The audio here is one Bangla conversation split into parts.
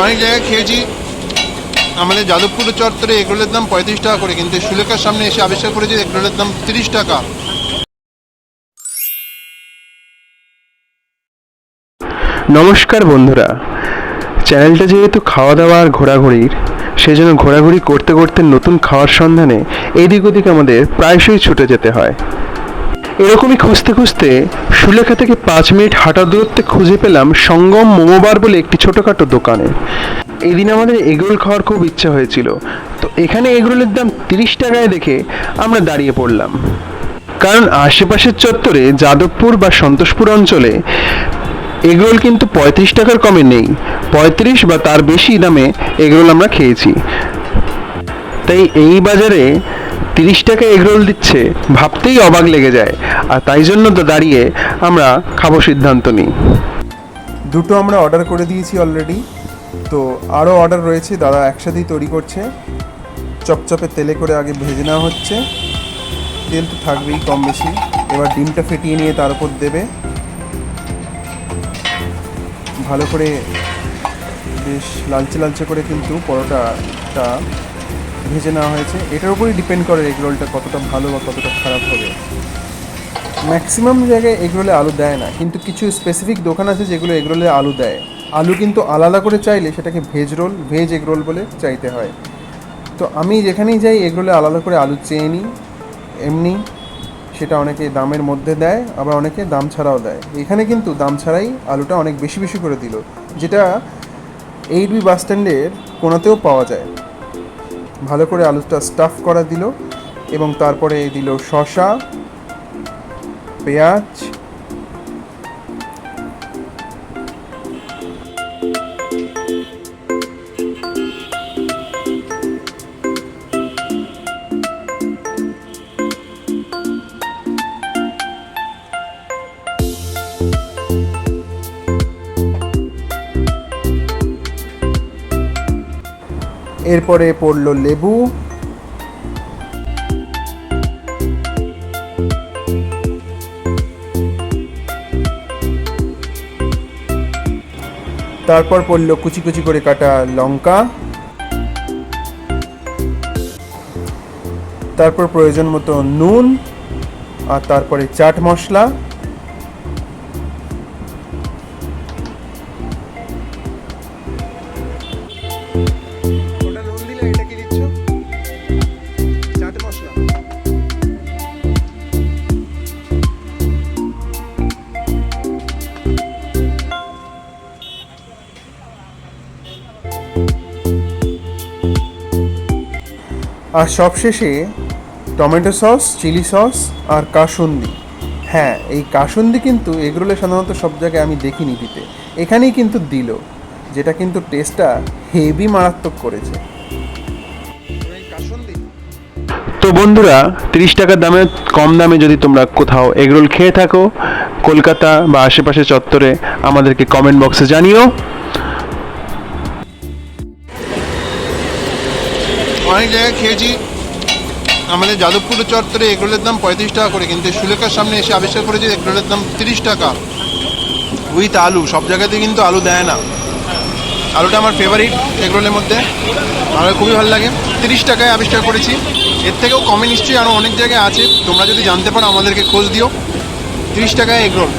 অনেক জায়গায় খেয়েছি। আমাদের যাদবপুর চত্বরে এগরোলের দাম পঁয়ত্রিশ টাকা করে, কিন্তু সুলেখার সামনে এসে আবিষ্কার করেছি এগরোলের দাম তিরিশ টাকা। নমস্কার বন্ধুরা। চ্যানেলটা যেহেতু খাওয়া দাওয়া আর ঘোরাঘুরির সেই জন্য ঘোরাঘুরি করতে করতে নতুন খাওয়ার সন্ধানে এদিক ওদিক আমাদের প্রায়শই ছুটে যেতে হয়। এরকমই খুঁজতে খুঁজতে সুলেখা থেকে পাঁচ মিনিট হাঁটা দূরত্বে খুঁজে পেলাম সঙ্গম মোমোবার বলে একটি ছোটোখাটো দোকানে। এদিন আমাদের এগরোল খাওয়ার খুব ইচ্ছা হয়েছিল। তো এখানে এগরোলের দাম তিরিশ টাকায় দেখে আমরা দাঁড়িয়ে পড়লাম। কারণ আশেপাশের চত্বরে যাদবপুর বা সন্তোষপুর অঞ্চলে এগরোল কিন্তু পঁয়ত্রিশ টাকার কমে নেই। পঁয়ত্রিশ বা তার বেশি দামে এগরোল আমরা খেয়েছি। তাই এই বাজারে তিরিশ টাকা এগরোল দিচ্ছে, ভাবতেই অবাক লেগে যায়। আর তাই জন্য তো দাঁড়িয়ে আমরা খাব সিদ্ধান্ত নিই। দুটো আমরা অর্ডার করে দিয়েছি অলরেডি তো আরও অর্ডার রয়েছে, দাদা একসাথেই তৈরি করছে। চপচপে তেলে করে আগে ভেজে নেওয়া হচ্ছে। তেল তো থাকবেই কম বেশি। এবার ডিমটা ফেটিয়ে নিয়ে তার উপর দেবে। ভালো করে বেশ লালচে লালচে করে কিন্তু পরোটাটা ভেজে নেওয়া হয়েছে। এটার উপরই ডিপেন্ড করে এগ রোলটা কতটা ভালো বা কতটা খারাপ হবে। ম্যাক্সিমাম জায়গায় এগরোলে আলু দেয় না, কিন্তু কিছু স্পেসিফিক দোকান আছে যেগুলো এগরোলে আলু দেয়। আলু কিন্তু আলাদা করে চাইলে সেটাকে ভেজ রোল ভেজ এগরোল বলে চাইতে হয়। তো আমি যেখানেই যাই এগরোলে আলাদা করে আলু চেয়ে নিই। এমনি সেটা অনেকে দামের মধ্যে দেয়, আবার অনেকে দাম ছাড়াও দেয়। এখানে কিন্তু দাম ছাড়াই আলুটা অনেক বেশি বেশি করে দিল, যেটা এইট বি বাস স্ট্যান্ডের কোনাতেও পাওয়া যায়। ভালো করে আলুটা স্টাফ করা দিল এবং তারপরে দিল শশা পেঁয়াজ এরপরে পড়ল লেবু। তারপর পড়ল কুচি কুচি করে কাটা লঙ্কা। তারপর প্রয়োজন মতো নুন আর তারপরে চাট মশলা। আর সবশেষে টমেটো সস, চিলি সস আর কাসুন্দি। হ্যাঁ এই কাসুন্দি কিন্তু এগরোলে সাধারণত সব জায়গায় আমি দেখিনি দিতে। এখানেই কিন্তু দিল, যেটা কিন্তু টেস্টটা হেভি মারাত্মক করেছে। তো বন্ধুরা, তিরিশ টাকার দামে, কম দামে যদি তোমরা কোথাও এগরোল খেয়ে থাকো, কলকাতা বা আশেপাশে চত্বরে, আমাদেরকে কমেন্ট বক্সে জানিও। অনেক জায়গায় খেয়েছি। আমাদের যাদবপুর চত্বরে এগরোলের দাম পঁয়ত্রিশ টাকা করে, কিন্তু সুলেখার সামনে এসে আবিষ্কার করেছি এগরোলের দাম তিরিশ টাকা। উইথ আলু, সব জায়গাতে কিন্তু আলু দেয় না। আলুটা আমার ফেভারিট এগরোলের মধ্যে। আমার খুবই ভালো লাগে। তিরিশ টাকায় আবিষ্কার করেছি। এর থেকেও কমে নিশ্চয়ই আরও অনেক জায়গায় আছে। তোমরা যদি জানতে পারো, আমাদেরকে খোঁজ দিও। তিরিশ টাকায় এগরোল।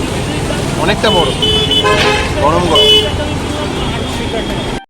অনেকটা বড়। গরম গরম।